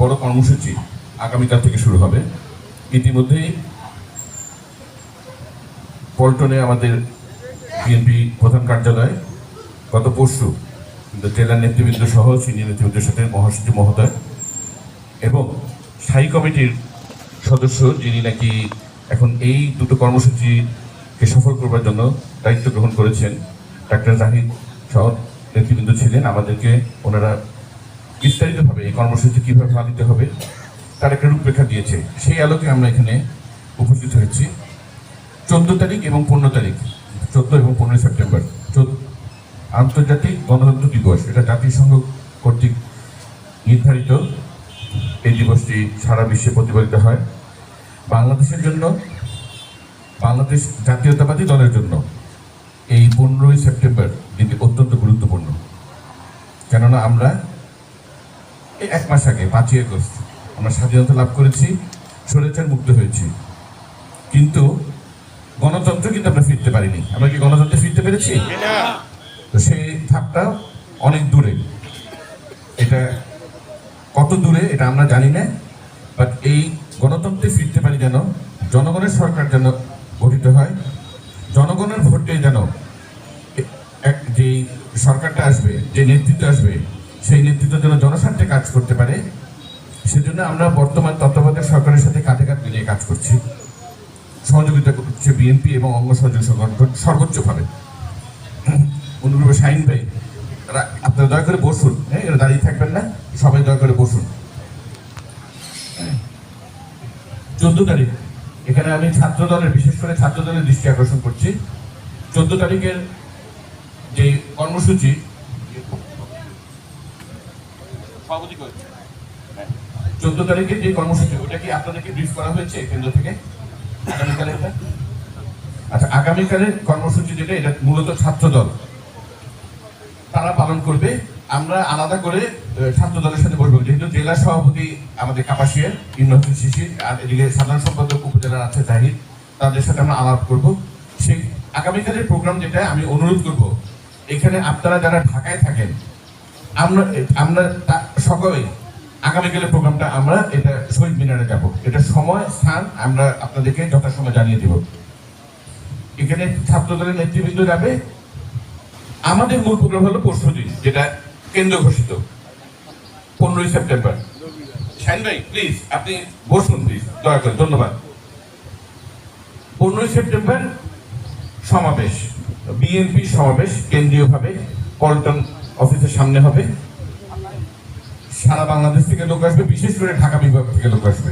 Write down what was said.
বড় কর্মসূচি আগামীকাল থেকে শুরু হবে। ইতিমধ্যেই পল্টনে আমাদের বিএনপি প্রধান কার্যালয় গত পরশু জেলার নেতৃবৃন্দ সহ সিনিয়র নেতৃবৃন্দের সাথে মহাসচিব মহোদয় এবং স্থায়ী কমিটির সদস্য যিনি নাকি এখন এই দুটো কর্মসূচিকে সফল করবার জন্য দায়িত্ব গ্রহণ করেছেন, ডাক্তার জাহিদ সহ নেতৃবৃন্দ ছিলেন। আমাদেরকে ওনারা বিস্তারিতভাবে এই কর্মসূচি কীভাবে পালিত হবে, তার একটা রূপরেখা দিয়েছে। সেই আলোকে আমরা এখানে উপস্থিত হয়েছি। চোদ্দ তারিখ এবং পনেরো তারিখ, চোদ্দ এবং পনেরোই সেপ্টেম্বর আন্তর্জাতিক গণতন্ত্র দিবস। এটা জাতিসংঘ কর্তৃক নির্ধারিত। এই দিবসটি সারা বিশ্বে প্রতিপালিত হয়। বাংলাদেশের জন্য, বাংলাদেশ জাতীয়তাবাদী দলের জন্য এই পনেরোই সেপ্টেম্বর দিনটি অত্যন্ত গুরুত্বপূর্ণ। কেননা আমরা এই এক মাস আগে পাঁচই আগস্ট আমরা স্বাধীনতা লাভ করেছি স্বৈরাচার মুক্ত হয়েছি। কিন্তু গণতন্ত্র কিন্তু আমরা ফিরতে পারিনি। আমরা কি গণতন্ত্রে ফিরতে পেরেছি? তো সেই ধাপটা অনেক দূরে। এটা কত দূরে এটা আমরা জানি না। বাট এই গণতন্ত্রে ফিরতে পারি যেন জনগণের সরকার যেন গঠিত হয় জনগণের ভোটে যেন এক যে সরকারটা আসবে যে নেতৃত্ব আসবে সেই নেতৃত্ব যেন জনস্বার্থে কাজ করতে পারে, সেজন্য আমরা বর্তমান তত্ত্বাবধায়ক সরকারের সাথে কাঁধে কাঁধ মিলিয়ে কাজ করছি। সহযোগিতা করছে বিএনপি এবং অঙ্গ সহযোগী সংগঠন সর্বোচ্চভাবে। অনুরূপে শাহিন ভাই আপনারা দয়া করে বসুন হ্যাঁ এরা দাঁড়িয়ে থাকবেন না, সবাই দয়া করে বসুন। চোদ্দ তারিখ, এখানে আমি ছাত্র দলের বিশেষ করে ছাত্র দলের দৃষ্টি আকর্ষণ করছি। চোদ্দ তারিখের যে কর্মসূচি চোদ্দ তারিখে যে কর্মসূচি, ওটা কি আপনাদেরকে ব্রিফ করা হয়েছে কেন্দ্র থেকে? আগামীকালে আচ্ছা আগামীকালের কর্মসূচি যেটা, এটা মূলত ছাত্র দল তারা পালন করবে। আমরা আলাদা করে ছাত্র দলের সাথে বসবো। যেহেতু জেলা সভাপতি আমাদের কাপাসিয়ার, ইন্দ্রজিৎ শিশির আর এদিকে সাধারণ সম্পাদক উপজেলার আছে জাহিদ, তাদের সাথে আমরা আলাপ করব। সেই আগামীকালের প্রোগ্রাম যেটা, আমি অনুরোধ করব, এখানে আপনারা যারা ঢাকায় থাকেন, আমরা আমরা সকলে আগামীকালের প্রোগ্রামটা আমরা এটা শহীদ মিনারে যাব। এটা সময়, স্থান আমরা আপনাদেরকে যথাসময় জানিয়ে দেব। এখানে ছাত্র দলের নেতৃবৃন্দ যাবে। আমাদের মূল প্রোগ্রাম হলো পরশু দিন, যেটা কেন্দ্র ঘোষিত। পনেরোই সেপ্টেম্বর। শাইন ভাই প্লিজ আপনি বসুন প্লিজ দয়া করে, ধন্যবাদ। পনেরোই সেপ্টেম্বর সমাবেশ বিএনপি সমাবেশ, কেন্দ্রীয়ভাবে, পল্টন অফিসের সামনে হবে। সারা বাংলাদেশ থেকে লোক আসবে বিশেষ করে ঢাকা বিভাগ থেকে লোক আসবে।